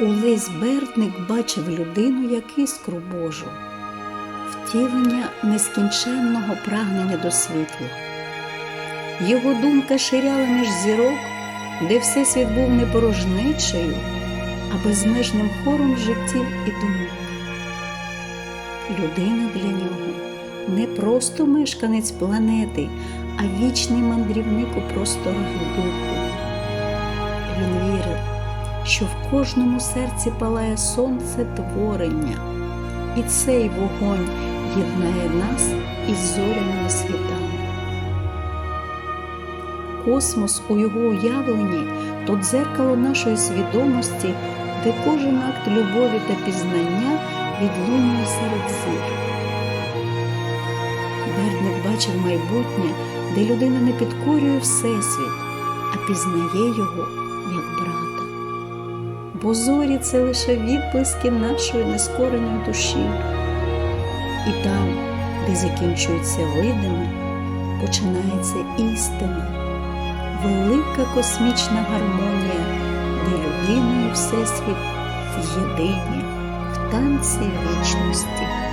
Улесь Бердник бачив людину як іскру Божу, втілення нескінченного прагнення до світла. Його думка ширяла між зірок, де всесвіт був не порожнечею, а безмежним хором життів і думок. Людина для нього не просто мешканець планети, а вічний мандрівник у просторах духу. Він вірив, що в кожному серці палає сонце творення, і цей вогонь єднає нас із зоряними світами. Космос у його уявленні то дзеркало нашої свідомості, де кожен акт любові та пізнання відлунює серед зір. Бердник бачив майбутнє, де людина не підкорює Всесвіт, а пізнає його. Бо зорі це лише відблиски нашої нескореної душі. І там, де закінчується видиме, починається істина, велика космічна гармонія, де людина і Всесвіт єдині в танці вічності.